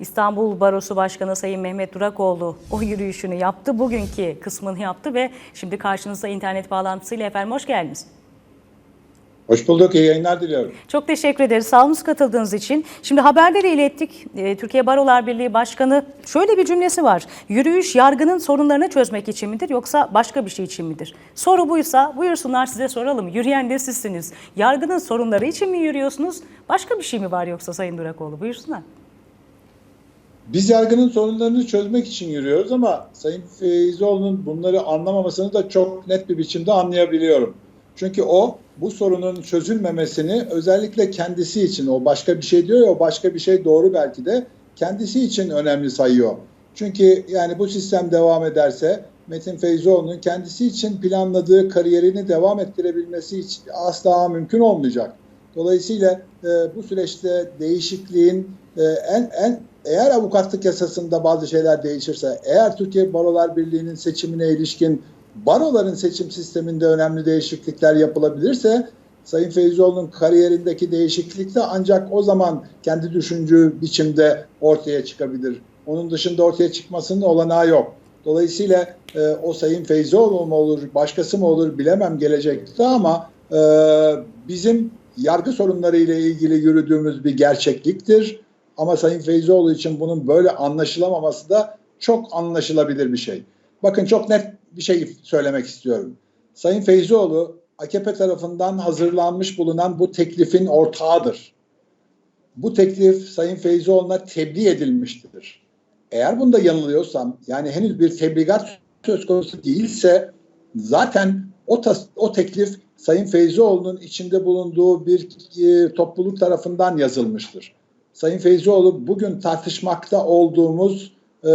İstanbul Barosu Başkanı Sayın Mehmet Durakoğlu o yürüyüşünü yaptı. Bugünkü kısmını yaptı ve şimdi karşınızda internet bağlantısıyla efendim hoş geldiniz. Hoş bulduk. İyi yayınlar diliyorum. Çok teşekkür ederiz. Sağ olun katıldığınız için. Şimdi haberleri ilettik. Ee, Türkiye Barolar Birliği Başkanı şöyle bir cümlesi var. Yürüyüş yargının sorunlarını çözmek için midir yoksa başka bir şey için midir? Soru buysa buyursunlar size soralım. Yürüyen de sizsiniz. Yargının sorunları için mi yürüyorsunuz? Başka bir şey mi var yoksa Sayın Durakoğlu? Buyursunlar. Biz yargının sorunlarını çözmek için yürüyoruz ama Sayın Feyzoğlu'nun bunları anlamamasını da çok net bir biçimde anlayabiliyorum. Çünkü o bu sorunun çözülmemesini özellikle kendisi için o başka bir şey diyor ya o başka bir şey doğru belki de kendisi için önemli sayıyor. Çünkü yani bu sistem devam ederse Metin Feyzoğlu'nun kendisi için planladığı kariyerini devam ettirebilmesi için asla mümkün olmayacak. Dolayısıyla e, bu süreçte değişikliğin e, en en eğer avukatlık yasasında bazı şeyler değişirse, eğer Türkiye Barolar Birliği'nin seçimine ilişkin baroların seçim sisteminde önemli değişiklikler yapılabilirse Sayın Feyzoğlu'nun kariyerindeki değişiklik de ancak o zaman kendi düşündüğü biçimde ortaya çıkabilir. Onun dışında ortaya çıkmasının olanağı yok. Dolayısıyla e, o Sayın Feyzoğlu mu olur, başkası mı olur bilemem gelecekte ama e, bizim yargı sorunları ile ilgili yürüdüğümüz bir gerçekliktir. Ama Sayın Feyzoğlu için bunun böyle anlaşılamaması da çok anlaşılabilir bir şey. Bakın çok net bir şey söylemek istiyorum. Sayın Feyzoğlu AKP tarafından hazırlanmış bulunan bu teklifin ortağıdır. Bu teklif Sayın Feyzoğlu'na tebliğ edilmiştir. Eğer bunda yanılıyorsam yani henüz bir tebligat söz konusu değilse zaten o, tas- o teklif Sayın Feyzoğlu'nun içinde bulunduğu bir e, topluluk tarafından yazılmıştır. Sayın Feyzoğlu bugün tartışmakta olduğumuz e,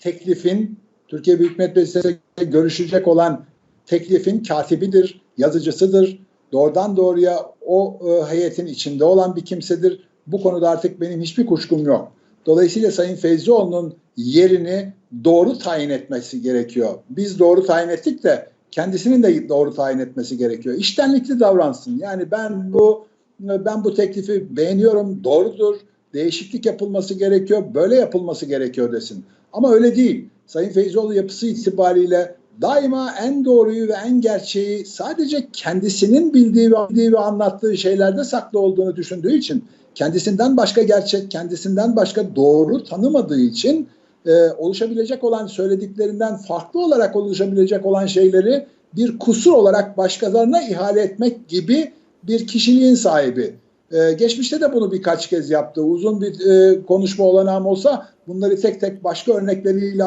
teklifin Türkiye Büyük Millet Meclisi'nde görüşecek olan teklifin katibidir, yazıcısıdır. Doğrudan doğruya o e, heyetin içinde olan bir kimsedir. Bu konuda artık benim hiçbir kuşkum yok. Dolayısıyla Sayın Feyzioğlu'nun yerini doğru tayin etmesi gerekiyor. Biz doğru tayin ettik de kendisinin de doğru tayin etmesi gerekiyor. İştenlikli davransın. Yani ben bu ben bu teklifi beğeniyorum, doğrudur, değişiklik yapılması gerekiyor, böyle yapılması gerekiyor desin. Ama öyle değil. Sayın Feyzoğlu yapısı itibariyle daima en doğruyu ve en gerçeği sadece kendisinin bildiği ve, bildiği ve anlattığı şeylerde saklı olduğunu düşündüğü için kendisinden başka gerçek, kendisinden başka doğru tanımadığı için e, oluşabilecek olan söylediklerinden farklı olarak oluşabilecek olan şeyleri bir kusur olarak başkalarına ihale etmek gibi bir kişiliğin sahibi. Ee, geçmişte de bunu birkaç kez yaptı. Uzun bir e, konuşma olanağım olsa bunları tek tek başka örnekleriyle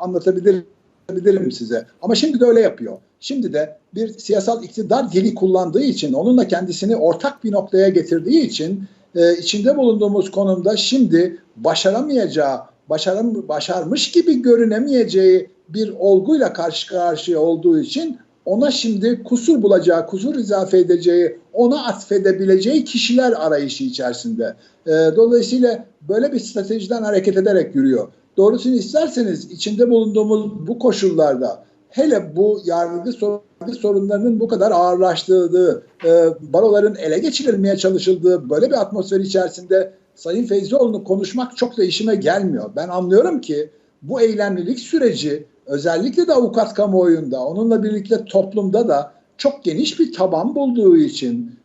anlatabilirim size. Ama şimdi de öyle yapıyor. Şimdi de bir siyasal iktidar dili kullandığı için, onunla kendisini ortak bir noktaya getirdiği için e, içinde bulunduğumuz konumda şimdi başaramayacağı, başaram başarmış gibi görünemeyeceği bir olguyla karşı karşıya olduğu için ona şimdi kusur bulacağı, kusur izafe edeceği, ona atfedebileceği kişiler arayışı içerisinde. E, dolayısıyla böyle bir stratejiden hareket ederek yürüyor. Doğrusunu isterseniz içinde bulunduğumuz bu koşullarda hele bu yargı, sorunlarının bu kadar ağırlaştırdığı, e, baroların ele geçirilmeye çalışıldığı böyle bir atmosfer içerisinde Sayın Feyzioğlu'nu konuşmak çok da işime gelmiyor. Ben anlıyorum ki bu eylemlilik süreci özellikle de avukat kamuoyunda, onunla birlikte toplumda da çok geniş bir taban bulduğu için,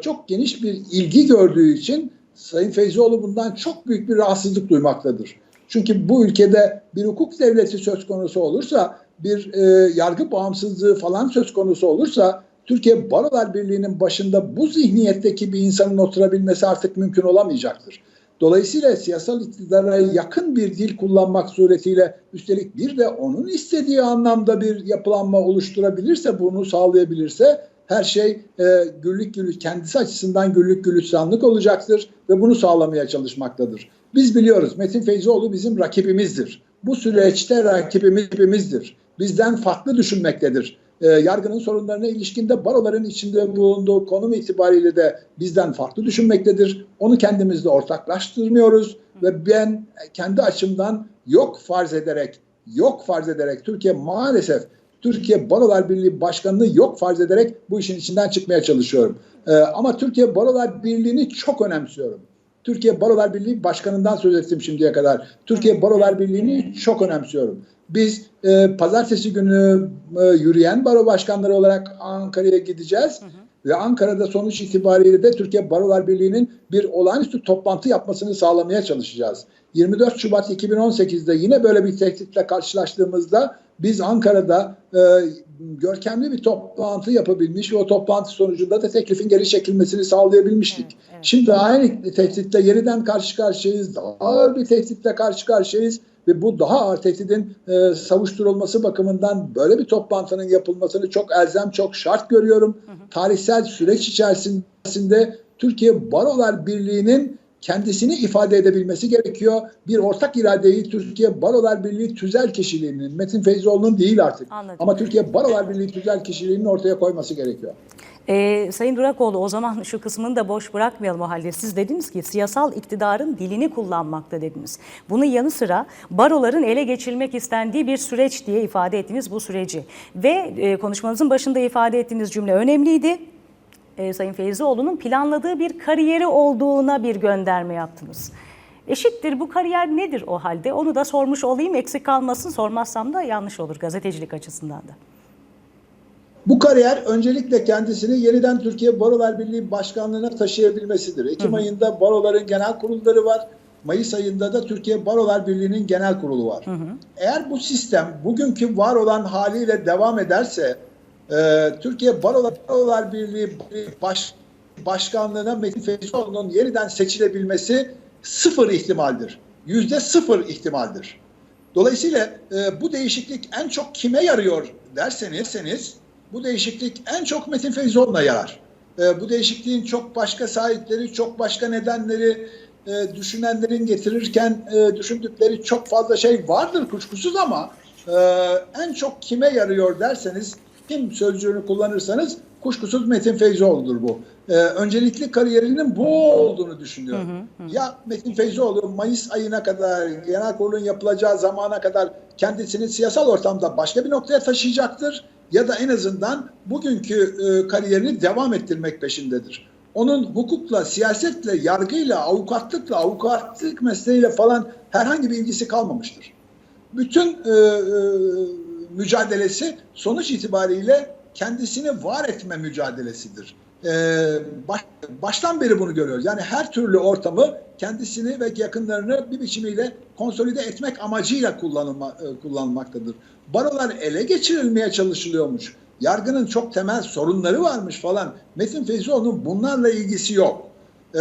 çok geniş bir ilgi gördüğü için Sayın Feyzioğlu bundan çok büyük bir rahatsızlık duymaktadır. Çünkü bu ülkede bir hukuk devleti söz konusu olursa, bir e, yargı bağımsızlığı falan söz konusu olursa, Türkiye Barolar Birliği'nin başında bu zihniyetteki bir insanın oturabilmesi artık mümkün olamayacaktır. Dolayısıyla siyasal iktidara yakın bir dil kullanmak suretiyle üstelik bir de onun istediği anlamda bir yapılanma oluşturabilirse, bunu sağlayabilirse her şey e, güllük güllük kendisi açısından güllük gülistanlık olacaktır ve bunu sağlamaya çalışmaktadır. Biz biliyoruz Metin Feyzoğlu bizim rakibimizdir. Bu süreçte rakibimizdir. Bizden farklı düşünmektedir. E, yargının sorunlarına ilişkinde baroların içinde bulunduğu konum itibariyle de bizden farklı düşünmektedir. Onu kendimizle ortaklaştırmıyoruz ve ben kendi açımdan yok farz ederek, yok farz ederek Türkiye maalesef Türkiye Barolar Birliği Başkanı'nı yok farz ederek bu işin içinden çıkmaya çalışıyorum. Ee, ama Türkiye Barolar Birliği'ni çok önemsiyorum. Türkiye Barolar Birliği Başkanı'ndan söz ettim şimdiye kadar. Türkiye Barolar Birliği'ni çok önemsiyorum. Biz e, pazartesi günü e, yürüyen baro başkanları olarak Ankara'ya gideceğiz. Ve Ankara'da sonuç itibariyle de Türkiye Barolar Birliği'nin bir olağanüstü toplantı yapmasını sağlamaya çalışacağız. 24 Şubat 2018'de yine böyle bir tehditle karşılaştığımızda biz Ankara'da e, görkemli bir toplantı yapabilmiş ve o toplantı sonucunda da teklifin geri çekilmesini sağlayabilmiştik. Evet, evet. Şimdi aynı tehditle yeniden karşı karşıyayız. Ağır bir tehditle karşı karşıyayız ve bu daha ağır tehdidin e, savuşturulması bakımından böyle bir toplantının yapılmasını çok elzem, çok şart görüyorum. Tarihsel süreç içerisinde Türkiye Barolar Birliği'nin kendisini ifade edebilmesi gerekiyor. Bir ortak iradeyi Türkiye Barolar Birliği tüzel kişiliğinin, Metin Feyzoğlu'nun değil artık. Anladım. Ama Türkiye Barolar Birliği tüzel kişiliğinin ortaya koyması gerekiyor. Ee, Sayın Durakoğlu o zaman şu kısmını da boş bırakmayalım o halde. Siz dediniz ki siyasal iktidarın dilini kullanmakta dediniz. Bunun yanı sıra baroların ele geçirmek istendiği bir süreç diye ifade ettiniz bu süreci. Ve e, konuşmanızın başında ifade ettiğiniz cümle önemliydi. E, Sayın Feyzioğlu'nun planladığı bir kariyeri olduğuna bir gönderme yaptınız. Eşittir bu kariyer nedir o halde? Onu da sormuş olayım eksik kalmasın sormazsam da yanlış olur gazetecilik açısından da. Bu kariyer öncelikle kendisini yeniden Türkiye Barolar Birliği Başkanlığı'na taşıyabilmesidir. Ekim ayında baroların genel kurulları var. Mayıs ayında da Türkiye Barolar Birliği'nin genel kurulu var. Eğer bu sistem bugünkü var olan haliyle devam ederse e, Türkiye Barolar, Barolar Birliği baş, Başkanlığı'na Metin Feyzoğlu'nun yeniden seçilebilmesi sıfır ihtimaldir. Yüzde sıfır ihtimaldir. Dolayısıyla e, bu değişiklik en çok kime yarıyor derseniz bu değişiklik en çok Metin Feyzoğlu'na yarar. E, bu değişikliğin çok başka sahipleri, çok başka nedenleri e, düşünenlerin getirirken e, düşündükleri çok fazla şey vardır kuşkusuz ama e, en çok kime yarıyor derseniz kim sözcüğünü kullanırsanız kuşkusuz Metin Feyzoğlu'dur bu. E, öncelikli kariyerinin bu olduğunu düşünüyorum. Ya Metin Feyzoğlu Mayıs ayına kadar genel kurulun yapılacağı zamana kadar kendisini siyasal ortamda başka bir noktaya taşıyacaktır ya da en azından bugünkü e, kariyerini devam ettirmek peşindedir. Onun hukukla, siyasetle, yargıyla, avukatlıkla, avukatlık mesleğiyle falan herhangi bir ilgisi kalmamıştır. Bütün e, e, mücadelesi sonuç itibariyle kendisini var etme mücadelesidir. E, baş, baştan beri bunu görüyoruz. Yani her türlü ortamı kendisini ve yakınlarını bir biçimiyle konsolide etmek amacıyla kullanılma, e, kullanılmaktadır. Barolar ele geçirilmeye çalışılıyormuş. Yargının çok temel sorunları varmış falan. Metin Feyzoğlu'nun bunlarla ilgisi yok. Ee,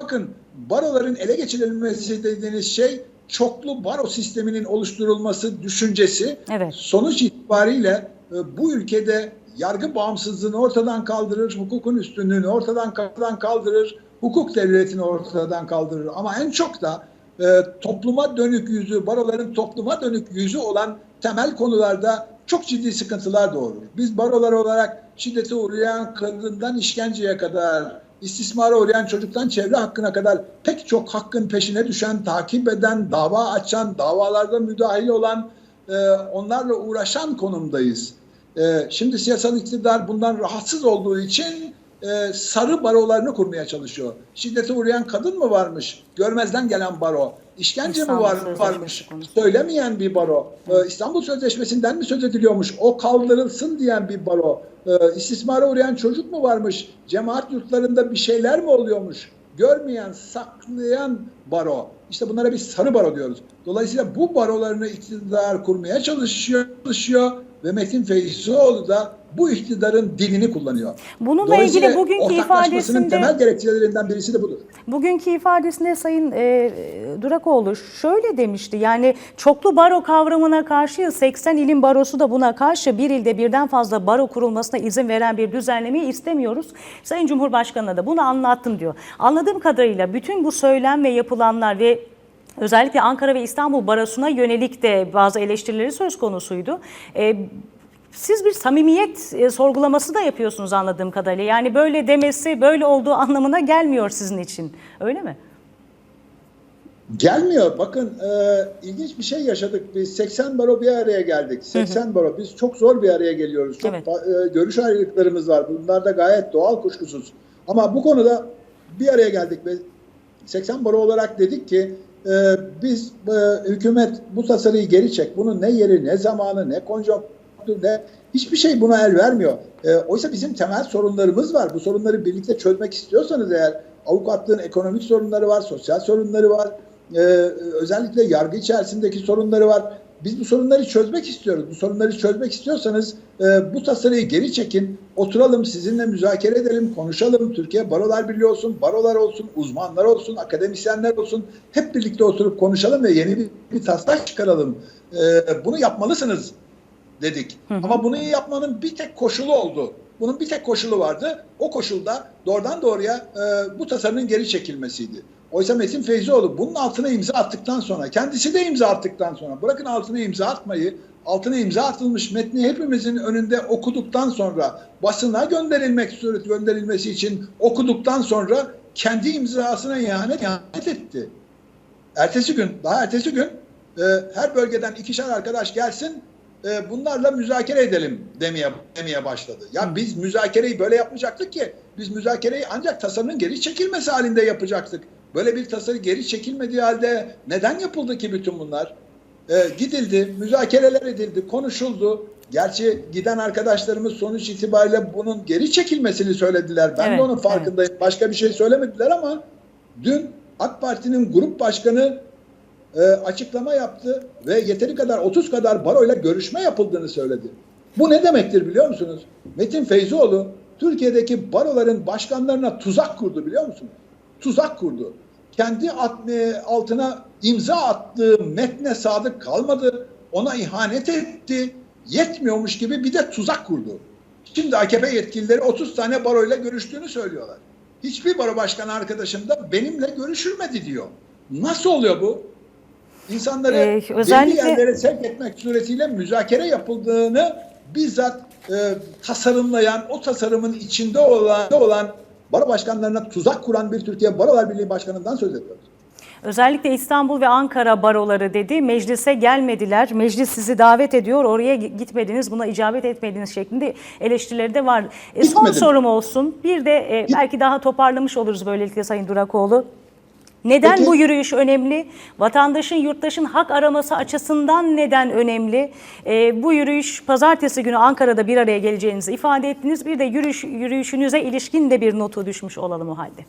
bakın baroların ele geçirilmesi dediğiniz şey çoklu baro sisteminin oluşturulması düşüncesi. Evet. Sonuç itibariyle e, bu ülkede yargı bağımsızlığını ortadan kaldırır, hukukun üstünlüğünü ortadan kaldırır, hukuk devletini ortadan kaldırır. Ama en çok da e, topluma dönük yüzü, baroların topluma dönük yüzü olan temel konularda çok ciddi sıkıntılar doğurur. Biz barolar olarak şiddete uğrayan kadından işkenceye kadar, istismara uğrayan çocuktan çevre hakkına kadar pek çok hakkın peşine düşen, takip eden, dava açan, davalarda müdahil olan, e, onlarla uğraşan konumdayız. E, şimdi siyasal iktidar bundan rahatsız olduğu için e, sarı barolarını kurmaya çalışıyor. Şiddete uğrayan kadın mı varmış? Görmezden gelen baro. İşkence İstanbul mi var, varmış? Söylemeyen bir baro. E, İstanbul Sözleşmesi'nden mi söz ediliyormuş? O kaldırılsın diyen bir baro. E, istismara uğrayan çocuk mu varmış? Cemaat yurtlarında bir şeyler mi oluyormuş? Görmeyen, saklayan baro. İşte bunlara biz sarı baro diyoruz. Dolayısıyla bu barolarını iktidar kurmaya çalışıyor, çalışıyor ve Metin Feyzoğlu da bu iktidarın dilini kullanıyor. Bununla ilgili bugünkü ifadesinde temel gerekçelerinden birisi de budur. Bugünkü ifadesinde Sayın e, Durakoğlu şöyle demişti. Yani çoklu baro kavramına karşı 80 ilin barosu da buna karşı bir ilde birden fazla baro kurulmasına izin veren bir düzenlemeyi istemiyoruz. Sayın Cumhurbaşkanı'na da bunu anlattım diyor. Anladığım kadarıyla bütün bu söylem ve yapılanlar ve Özellikle Ankara ve İstanbul Barosu'na yönelik de bazı eleştirileri söz konusuydu. E, siz bir samimiyet e, sorgulaması da yapıyorsunuz anladığım kadarıyla. Yani böyle demesi, böyle olduğu anlamına gelmiyor sizin için. Öyle mi? Gelmiyor. Bakın e, ilginç bir şey yaşadık. Biz 80 baro bir araya geldik. 80 baro. Biz çok zor bir araya geliyoruz. Çok Evet. e, görüş ayrılıklarımız var. Bunlar da gayet doğal kuşkusuz. Ama bu konuda bir araya geldik ve 80 baro olarak dedik ki e, biz e, hükümet bu tasarıyı geri çek. Bunun ne yeri, ne zamanı, ne konjonktür, ne hiçbir şey buna el vermiyor. E, oysa bizim temel sorunlarımız var. Bu sorunları birlikte çözmek istiyorsanız eğer avukatlığın ekonomik sorunları var, sosyal sorunları var, e, özellikle yargı içerisindeki sorunları var. Biz bu sorunları çözmek istiyoruz. Bu sorunları çözmek istiyorsanız e, bu tasarıyı geri çekin. Oturalım sizinle müzakere edelim, konuşalım. Türkiye Barolar Birliği olsun, barolar olsun, uzmanlar olsun, akademisyenler olsun. Hep birlikte oturup konuşalım ve yeni bir, bir taslak çıkaralım. E, bunu yapmalısınız dedik. Hı hı. Ama bunu yapmanın bir tek koşulu oldu. Bunun bir tek koşulu vardı. O koşulda doğrudan doğruya e, bu tasarının geri çekilmesiydi. Oysa Metin Feyzioğlu bunun altına imza attıktan sonra, kendisi de imza attıktan sonra, bırakın altına imza atmayı, altına imza atılmış metni hepimizin önünde okuduktan sonra, basına gönderilmek sureti gönderilmesi için okuduktan sonra kendi imzasına ihanet, ihanet etti. Ertesi gün, daha ertesi gün e, her bölgeden ikişer arkadaş gelsin, e, bunlarla müzakere edelim demeye demeye başladı. Ya biz müzakereyi böyle yapmayacaktık ki. Biz müzakereyi ancak tasarının geri çekilmesi halinde yapacaktık. Böyle bir tasarı geri çekilmediği halde neden yapıldı ki bütün bunlar? E, gidildi, müzakereler edildi, konuşuldu. Gerçi giden arkadaşlarımız sonuç itibariyle bunun geri çekilmesini söylediler. Ben Evet, de onun farkındayım. Başka bir şey söylemediler ama dün AK Parti'nin grup başkanı e, açıklama yaptı ve yeteri kadar 30 kadar baroyla görüşme yapıldığını söyledi. Bu ne demektir biliyor musunuz? Metin Feyzioğlu Türkiye'deki baroların başkanlarına tuzak kurdu biliyor musunuz? Tuzak kurdu. Kendi e, altına imza attığı metne sadık kalmadı. Ona ihanet etti. Yetmiyormuş gibi bir de tuzak kurdu. Şimdi AKP yetkilileri 30 tane baroyla görüştüğünü söylüyorlar. Hiçbir baro başkanı arkadaşım da benimle görüşülmedi diyor. Nasıl oluyor bu? İnsanları Ee, belli özellikle- yerlere sevk etmek suretiyle müzakere yapıldığını bizzat e, tasarımlayan, o tasarımın içinde olan, olan baro başkanlarına tuzak kuran bir Türkiye Barolar Birliği Başkanı'ndan söz ediyoruz. Özellikle İstanbul ve Ankara baroları dedi. Meclise gelmediler. Meclis sizi davet ediyor. Oraya gitmediniz. Buna icabet etmediniz şeklinde eleştirileri de var. E, son Gitmedim. sorum olsun. Bir de e, belki daha toparlamış oluruz böylelikle Sayın Durakoğlu. Neden Peki. bu yürüyüş önemli? Vatandaşın, yurttaşın hak araması açısından neden önemli? E, bu yürüyüş pazartesi günü Ankara'da bir araya geleceğinizi ifade ettiniz. Bir de yürüyüş, yürüyüşünüze ilişkin de bir notu düşmüş olalım o halde.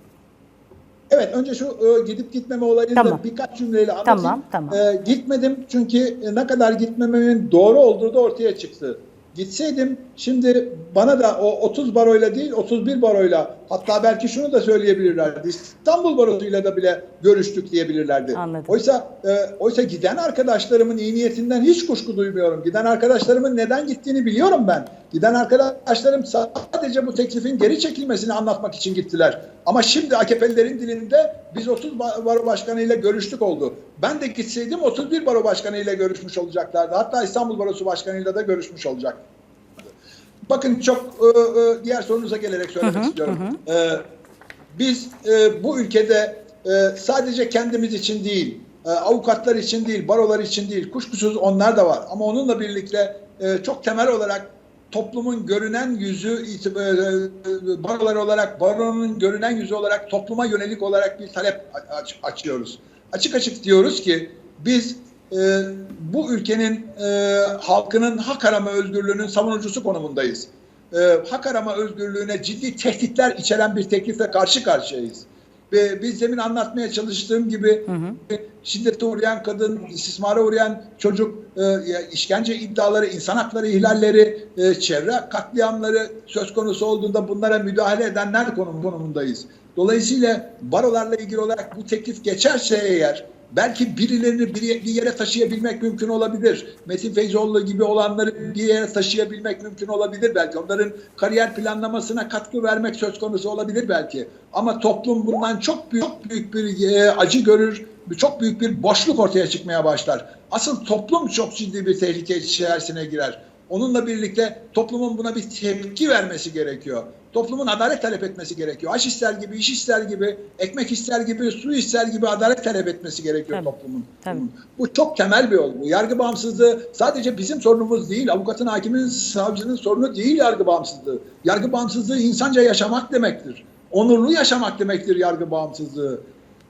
Evet önce şu e, gidip gitmeme olayını Tamam. da birkaç cümleyle anlatayım. Tamam, tamam. E, gitmedim çünkü ne kadar gitmememin doğru olduğu da ortaya çıktı. Gitseydim şimdi bana da o 30 baroyla değil 31 baroyla hatta belki şunu da söyleyebilirlerdi. İstanbul barosuyla da bile görüştük diyebilirlerdi. Anladım. Oysa e, oysa giden arkadaşlarımın iyi niyetinden hiç kuşku duymuyorum. Giden arkadaşlarımın neden gittiğini biliyorum ben. Giden arkadaşlarım sadece bu teklifin geri çekilmesini anlatmak için gittiler. Ama şimdi AKP'lilerin dilinde biz 30 ba- baro başkanı ile görüştük oldu. Ben de gitseydim 31 baro başkanı ile görüşmüş olacaklardı. Hatta İstanbul Barosu başkanıyla da görüşmüş olacak. Bakın çok e, e, diğer sorunuza gelerek söylemek istiyorum. E, biz e, bu ülkede e, sadece kendimiz için değil, e, avukatlar için değil, barolar için değil, kuşkusuz onlar da var. Ama onunla birlikte e, çok temel olarak toplumun görünen yüzü itib- e, barolar olarak, baronun görünen yüzü olarak topluma yönelik olarak bir talep aç- açıyoruz. Açık açık diyoruz ki biz e, bu ülkenin e, halkının hak arama özgürlüğünün savunucusu konumundayız. E, hak arama özgürlüğüne ciddi tehditler içeren bir teklifle karşı karşıyayız. Ve biz demin anlatmaya çalıştığım gibi şiddete uğrayan kadın, istismara uğrayan çocuk, e, işkence iddiaları, insan hakları ihlalleri, e, çevre katliamları söz konusu olduğunda bunlara müdahale edenler konum, konumundayız. Dolayısıyla barolarla ilgili olarak bu teklif geçerse eğer belki birilerini bir yere taşıyabilmek mümkün olabilir. Metin Feyzoğlu gibi olanları bir yere taşıyabilmek mümkün olabilir belki. Onların kariyer planlamasına katkı vermek söz konusu olabilir belki. Ama toplum bundan çok büyük, çok büyük bir e, acı görür, çok büyük bir boşluk ortaya çıkmaya başlar. Asıl toplum çok ciddi bir tehlike içerisine girer. Onunla birlikte toplumun buna bir tepki vermesi gerekiyor. Toplumun adalet talep etmesi gerekiyor. Aş ister gibi, iş ister gibi, ekmek ister gibi, su ister gibi adalet talep etmesi gerekiyor Tabii, toplumun. tabii. Bu çok temel bir olgu. Yargı bağımsızlığı sadece bizim sorunumuz değil. Avukatın, hakimin, savcının sorunu değil yargı bağımsızlığı. Yargı bağımsızlığı insanca yaşamak demektir. Onurlu yaşamak demektir yargı bağımsızlığı.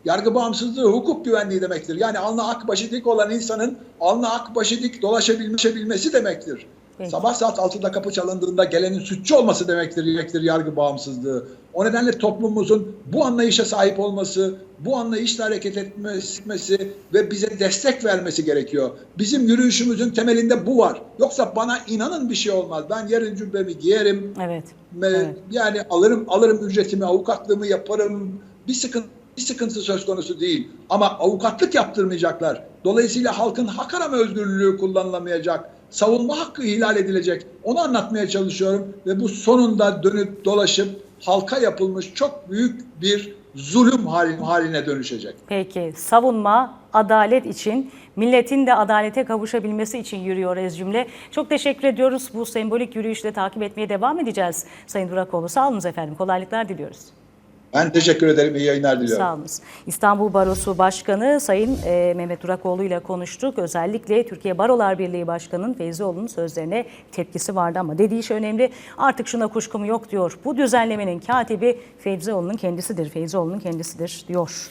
Yargı bağımsızlığı hukuk güvenliği demektir. Yani alnı ak başı dik olan insanın alnı ak başı dik dolaşabilmesi demektir. Peki. Sabah saat 6'da kapı çalındığında gelenin suçlu olması demektir, demektir yargı bağımsızlığı. O nedenle toplumumuzun bu anlayışa sahip olması, bu anlayışla hareket etmesi ve bize destek vermesi gerekiyor. Bizim yürüyüşümüzün temelinde bu var. Yoksa bana inanın bir şey olmaz. Ben yarın cübbemi giyerim, Evet. ve Evet. Yani alırım alırım ücretimi, avukatlığımı yaparım. Bir sıkıntı bir sıkıntı söz konusu değil. Ama avukatlık yaptırmayacaklar. Dolayısıyla halkın hak arama özgürlüğü kullanılamayacak. Savunma hakkı ihlal edilecek. Onu anlatmaya çalışıyorum ve bu sonunda dönüp dolaşıp halka yapılmış çok büyük bir zulüm haline, dönüşecek. Peki savunma, adalet için, milletin de adalete kavuşabilmesi için yürüyor ez cümle. Çok teşekkür ediyoruz. Bu sembolik yürüyüşle takip etmeye devam edeceğiz. Sayın Durakoğlu sağ olunuz efendim. Kolaylıklar diliyoruz. Ben teşekkür ederim. İyi yayınlar diliyorum. Sağ olunuz. İstanbul Barosu Başkanı Sayın e, Mehmet Durakoğlu ile konuştuk. Özellikle Türkiye Barolar Birliği Başkanı'nın Feyzioğlu'nun sözlerine tepkisi vardı ama dediği şey önemli. Artık şuna kuşkum yok diyor. Bu düzenlemenin katibi Feyzioğlu'nun kendisidir. Feyzioğlu'nun kendisidir diyor.